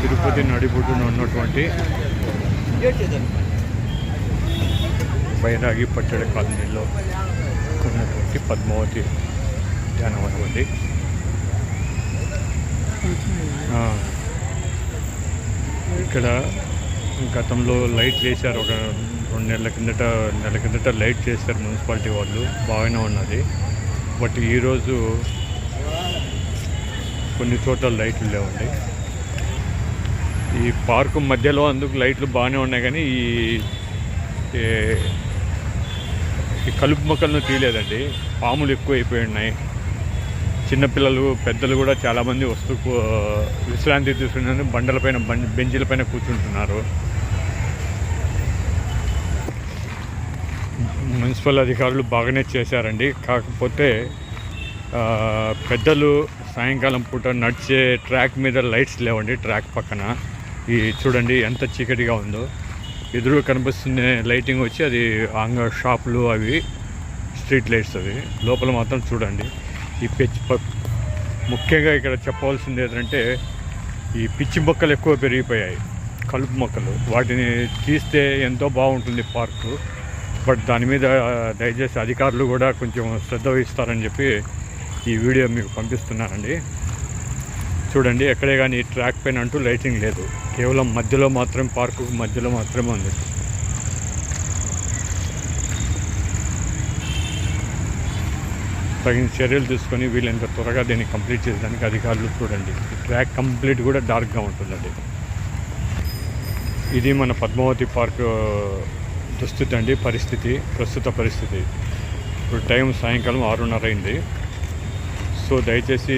తిరుపతి నడిపున ఉన్నటువంటి బైరాగి పట్టడ కాలనీలో ఉన్నటువంటి పద్మావతి ఉద్యానవనం అండి. ఇక్కడ గతంలో లైట్ వేశారు ఒక రెండు నెలల కిందట నెల కిందట లైట్ చేశారు మున్సిపాలిటీ వాళ్ళు బాగానే ఉన్నది. బట్ ఈరోజు కొన్ని చోట్ల లైట్లు లేవండి. ఈ పార్కు మధ్యలో అందుకు లైట్లు బాగానే ఉన్నాయి కానీ ఈ ఈ కలుపు మొక్కలను తీయలేదండి. పాములు ఎక్కువ అయిపోయి ఉన్నాయి. చిన్నపిల్లలు పెద్దలు కూడా చాలామంది వస్తూ విశ్రాంతి తీసుకుని బండలపైన బెంచీలపైన కూర్చుంటున్నారు. మున్సిపల్ అధికారులు బాగానే చేశారండి. కాకపోతే పెద్దలు సాయంకాలం పూట నడిచే ట్రాక్ మీద లైట్స్ లేవండి ట్రాక్ పక్కన. ఈ చూడండి ఎంత చీకటిగా ఉందో. ఎదురు కనిపిస్తున్న లైటింగ్ వచ్చి అది అంగ షాపులు అవి స్ట్రీట్ లైట్స్ అవి. లోపల మాత్రం చూడండి. ఈ పిచ్చి ముఖ్యంగా ఇక్కడ చెప్పవలసింది ఏంటంటే ఈ పిచ్చి మొక్కలు ఎక్కువ పెరిగిపోయాయి. కలుపు మొక్కలు. వాటిని తీస్తే ఎంతో బాగుంటుంది పార్కు. బట్ దాని మీద దయచేసి అధికారులు కూడా కొంచెం శ్రద్ధ వహిస్తారని చెప్పి ఈ వీడియో మీకు పంపిస్తున్నానండి. చూడండి ఎక్కడే కానీ ఈ ట్రాక్ పైన అంటూ లైటింగ్ లేదు. కేవలం మధ్యలో మాత్రం పార్కు మధ్యలో మాత్రమే ఉంది. తగిన చర్యలు తీసుకొని వీళ్ళంత త్వరగా దీన్ని కంప్లీట్ చేయడానికి అధికారులు చూడండి. ట్రాక్ కంప్లీట్ కూడా డార్క్గా ఉంటుందండి. ఇది మన పద్మావతి పార్క్ దుస్థితి అండి పరిస్థితి ప్రస్తుత పరిస్థితి. ఇప్పుడు టైం సాయంకాలం ఆరున్నర అయింది. సో దయచేసి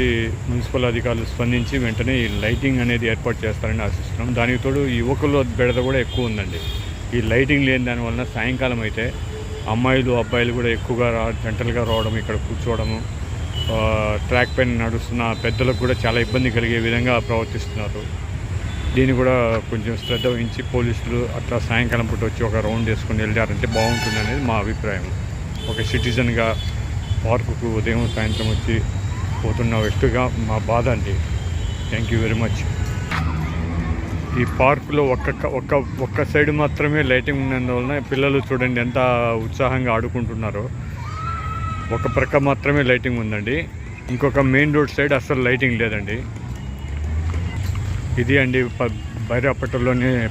మున్సిపల్ అధికారులు స్పందించి వెంటనే ఈ లైటింగ్ అనేది ఏర్పాటు చేస్తారని ఆశిస్తున్నాం. దానికి తోడు యువకుల బెడద కూడా ఎక్కువ ఉందండి. ఈ లైటింగ్ లేని దానివల్ల సాయంకాలం అయితే అమ్మాయిలు అబ్బాయిలు కూడా ఎక్కువగా రా జంటలుగా రావడం ఇక్కడ కూర్చోవడము ట్రాక్ పైన నడుస్తున్న పెద్దలకు కూడా చాలా ఇబ్బంది కలిగే విధంగా ప్రవర్తిస్తున్నారు. దీన్ని కూడా కొంచెం శ్రద్ధ వహించి పోలీసులు అట్లా సాయంకాలం పూట వచ్చి ఒక రౌండ్ వేసుకొని వెళ్ళారంటే బాగుంటుంది అనేది మా అభిప్రాయం. ఒక సిటిజన్గా పార్కుకు ఉదయం సాయంత్రం వచ్చి పోతున్న వ్యక్తిగా మా బాధ అండి. థ్యాంక్ యూ వెరీ మచ్ ఈ పార్కులో ఒక్క ఒక్క ఒక్క సైడ్ మాత్రమే లైటింగ్ ఉన్నందువలన పిల్లలు చూడండి ఎంత ఉత్సాహంగా ఆడుకుంటున్నారో. ఒక ప్రక్క మాత్రమే లైటింగ్ ఉందండి. ఇంకొక మెయిన్ రోడ్ సైడ్ అసలు లైటింగ్ లేదండి. ఇది అండి బైరాపట్టలోనే